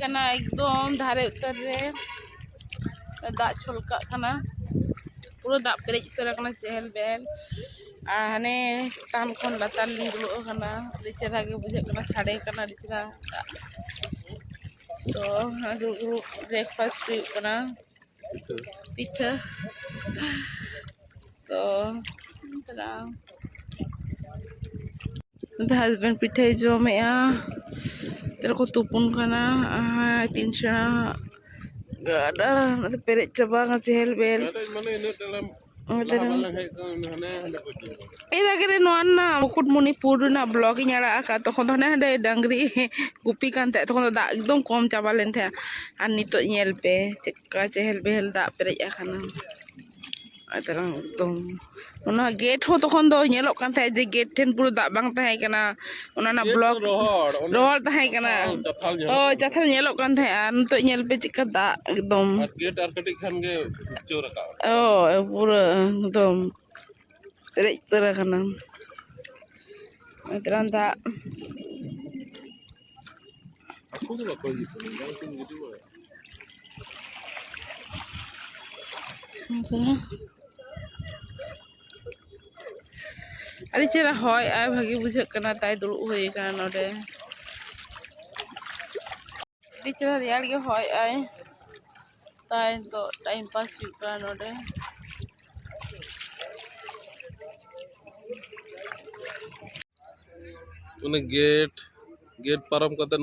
ᱠᱟᱱᱟ ᱮᱠᱫᱚᱢ ᱫᱷᱟᱨᱮ ᱩᱛᱟᱹᱨ ᱨᱮ ᱫᱟᱜ ᱪᱷᱚᱞᱠᱟᱜ ᱠᱟᱱᱟ ᱯᱩᱨᱟᱹ ᱫᱟᱜ ᱯᱮᱨᱮᱡ ᱩᱛᱟᱹᱨ ᱟᱠᱟᱱᱟ ᱪᱮᱦᱮᱞ ᱵᱮᱦᱮᱞ ᱟᱨ ᱦᱟᱱᱮ ᱪᱮᱛᱟᱱ ᱠᱷᱚᱱ ᱞᱟᱛᱟᱨ ᱞᱤᱧ ᱫᱩᱲᱩᱵ ᱟᱠᱟᱱᱟ ᱟᱹᱰᱤ ᱪᱮᱦᱨᱟ ᱜᱮ ᱵᱩᱡᱷᱟᱹᱜ ᱠᱟᱱᱟ ᱥᱟᱰᱮ ᱠᱟᱱᱟ ᱟᱹᱰᱤ ᱪᱮᱦᱨᱟ ᱫᱟᱜ ᱛᱚ ᱫᱩᱲᱩᱵ ᱵᱨᱮᱠᱯᱷᱟᱥᱴ ᱦᱩᱭᱩᱜ ᱠᱟᱱᱟ ᱯᱤᱴᱷᱟᱹ ᱛᱚ ᱪᱟᱞᱟᱜ ᱱᱚᱛᱮ husband ko tupon ka na. Ah, itin siya. Gada. Natapirit siya ba nga si Helbel? এই আগে নোয়ার না মুকুটমণি পুরো না ব্লগিং আড়া আঁকা তখন তো হ্যাঁ ডাঙ্গরি গুপি কান থাকে তখন দা একদম কম চাবালেন থাকে আর নিতো নেলপে চেকা চেহেল বেহেল দা পেরেজ আখানা ᱛᱟᱨᱟᱝ ᱮᱠᱫᱚᱢ ᱚᱱᱟ ᱜᱮᱴ ᱦᱚᱸ ᱛᱚᱠᱷᱚᱱ ᱫᱚ ᱧᱮᱞᱚᱜ ᱠᱟᱱ ᱛᱟᱦᱮᱸᱫ ᱡᱮ ᱜᱮᱴ ᱴᱷᱮᱱ ᱯᱩᱨᱟᱹ ᱫᱟᱜ ᱵᱟᱝ ᱛᱟᱦᱮᱸ ᱠᱟᱱᱟ ᱚᱱᱟ ᱨᱮᱱᱟᱜ ᱵᱞᱚᱠ ᱨᱚᱦᱚᱲ ᱛᱟᱦᱮᱸ ᱠᱟᱱᱟ ᱦᱳᱭ ᱪᱟᱛᱷᱟᱞ ᱧᱮᱞᱚᱜ ᱠᱟᱱ ᱛᱟᱦᱮᱸᱜᱼᱟ ᱱᱤᱛᱚᱜ ᱧᱮᱞ ᱯᱮ ᱪᱮᱫᱠᱟ ᱫᱟᱜ ᱮᱠᱫᱚᱢ ᱜᱮᱴ ᱟᱨ ᱠᱟᱹᱴᱤᱡ ᱠᱷᱟᱱ ᱜᱮ ᱚ ᱯᱩᱨᱟᱹ ᱮᱠᱫᱚم ᱯᱮᱨᱮᱡ ᱩᱛᱟᱹᱨ ᱟᱠᱟᱱᱟ ᱛᱟᱨᱟᱝ ᱫᱟᱜ ᱟᱠᱚ ᱫᱚ ᱵᱟᱠᱚ ᱦᱤᱡᱩᱜ ᱠᱟᱱᱟ ᱵᱟᱝ ᱠᱚ ᱜᱤᱰᱤ ᱵᱟᱲᱟᱭᱟ अरे चेहरा हॉय आए भागी बुझे करना ताई हुए करना नोडे। चेहरा रियाल के हॉय आए। ताई तो टाइम पास हुए करना नोडे। गेट गेट पारम करते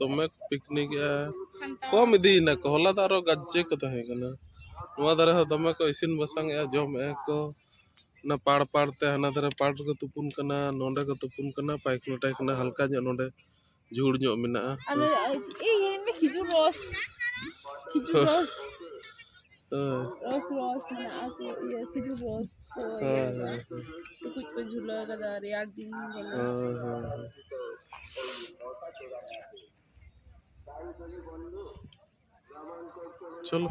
दमे पिकनिक कम इदीना कहला तारो गज्जे को तो तहे कना। दमे को इसिन बसंग जमे को। ᱚᱱᱟ ᱯᱟᱲ ᱯᱟᱲ ᱛᱮ ᱦᱟᱱᱟ ᱫᱷᱟᱨᱮ ᱯᱟᱲ ᱨᱮᱠᱚ ᱛᱩᱯᱩᱱ ᱠᱟᱱᱟ ᱱᱚᱸᱰᱮ ᱠᱚ ᱛᱩᱯᱩᱱ ᱠᱟᱱᱟ ᱯᱟᱭᱠᱷᱟᱱᱟ ᱴᱟᱭᱠᱷᱟᱱᱟ ᱦᱟᱞᱠᱟ ᱧᱚᱜ ᱱᱚᱸᱰᱮ ᱡᱷᱩᱲ ᱧᱚᱜ ᱢᱮᱱᱟᱜᱼᱟ এই এমনি খিজুর রস খিজুর রস ᱦᱳᱭ রস রস মানে আকু ইয়ে খিজুর রস তো ᱦᱳᱭ ᱦᱳᱭ টুকুজ কো ঝুলা কাদা রেয়ার দিন বলে ᱦᱳᱭ ᱦᱳᱭ চলো